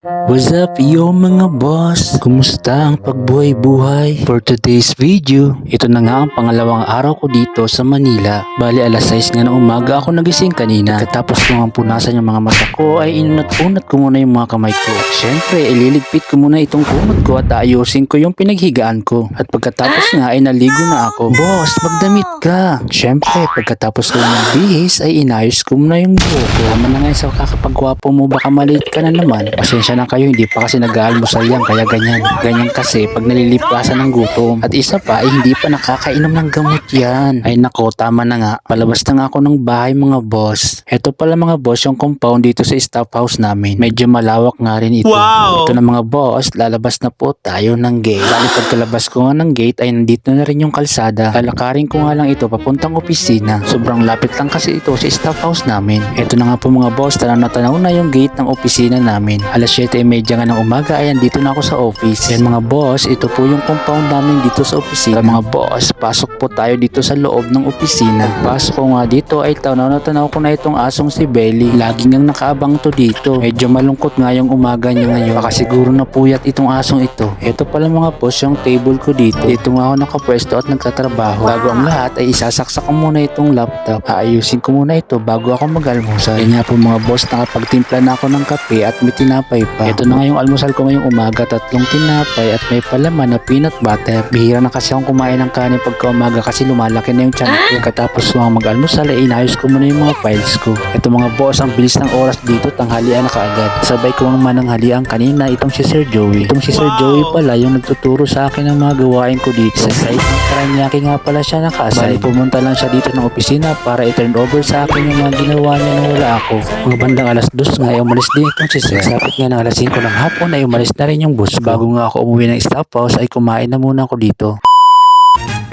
What's up yo mga boss? Kumusta ang pagbuhay-buhay? For today's video, ito na nga ang pangalawang araw ko dito sa Manila. Bali alas 6 nga ng umaga ako nagising kanina. Katapos ko ang punasan yung mga mata ko ay inunat-unat ko muna yung mga kamay ko. Siyempre, ililigpit ko muna itong kumot ko at ayusin ko yung pinaghigaan ko. At pagkatapos nga ay naligo na ako. Boss, magdamit ka! Siyempre, pagkatapos ko magbihis ay inayos ko muna yung buho ko. Tama na nga sa kakapagwapo mo baka maliit ka na naman. Pasensya na kayo, hindi pa kasi nag-aalmusal yan kaya ganyan. Ganyan kasi pag nalilipasan ng gutom. At isa pa ay hindi pa nakakainom ng gamot yan. Ay nako, tama na nga. Palabas na nga ako ng bahay mga boss. Ito pala mga boss yung compound dito sa staff house namin. Medyo malawak nga rin ito. Wow! Ito na mga boss, lalabas na po tayo ng gate. Bali pagkalabas ko nga ng gate ay nandito na rin yung kalsada. Lalakarin ko nga lang ito papuntang opisina. Sobrang lapit lang kasi ito sa staff house namin. Ito na nga po mga boss, tanaw na tanaw na yung gate ng opisina namin. Alas 7.30 nga ng umaga ay andito na ako sa office. Yan mga boss, ito po yung compound namin dito sa opisina. Mga boss, pasok po tayo dito sa loob ng opisina. Pasok ko nga dito ay tanaw na tanaw ko na itong asong si Belly. Lagi ngang nakaabang to dito. Medyo malungkot nga yung umaga niya ngayon. Baka siguro napuyat itong asong ito. Ito pala mga boss yung table ko dito. Dito nga ako nakapwesto at nagtatrabaho. Bago ang lahat ay isasaksak ko muna itong laptop. Aayusin ko muna ito bago ako mag-almusal. Yan nga po mga boss, nakapagtimpla na ako ng kape at may tinapay pa. Ito na nga yung almusal ko ngayong umaga, tatlong tinapay at may palaman na peanut butter. Bihira na kasi akong kumain ng kanin pagka umaga kasi lumalaki na yung tiyan ko. Katapos ko nga mag-almusal ay inayos ko muna yung mga files ko. Ito mga boss, ang bilis ng oras dito, tanghalian na kaagad. Sabay ko ang mananghalian kanina itong si Sir Joey. Itong si Sir Joey pala yung nagtuturo sa akin ng mga gawain ko dito. Sa site ng Paranaque nga pala siya naka-assign. Bali pumunta lang siya dito ng opisina para i-turn over sa akin yung mga ginawa niya nung wala ako. Mga bandang alas dos nga ay umalis din itong si Sir. Sapit nga ng alas 5 ng hapon ay umalis na rin yung bus. Bago nga ako umuwi ng staff house ay kumain na muna ako dito.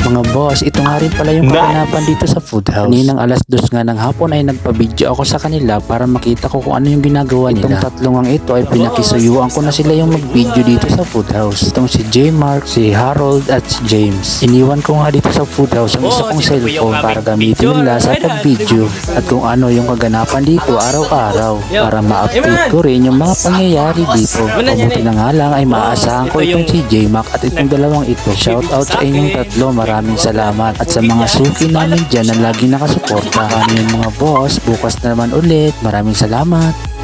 Mga boss, ito nga rin pala yung kaganapan dito sa food house. Kaninang alas dos nga ng hapon ay nagpa-video ako sa kanila para makita ko kung ano yung ginagawa nila. Itong tatlong ang ito ay pinakisuyuan ko na sila yung mag-video dito sa food house. Itong si J. Mark, si Harold at si James. Iniwan ko nga dito sa food house ang isa kong cellphone para gamitin nila sa pag-video at kung ano yung kaganapan dito araw-araw para ma-update ko rin yung mga pangyayari dito. Eh. na nga lang ay maaasahan ko ito itong yung- si J. Mac at itong dalawang ito. Shout out sa inyong tatlo. Maraming salamat. At sa mga suki namin dyan na lagi nakasuporta. Kami mga boss. Bukas na naman ulit. Maraming salamat.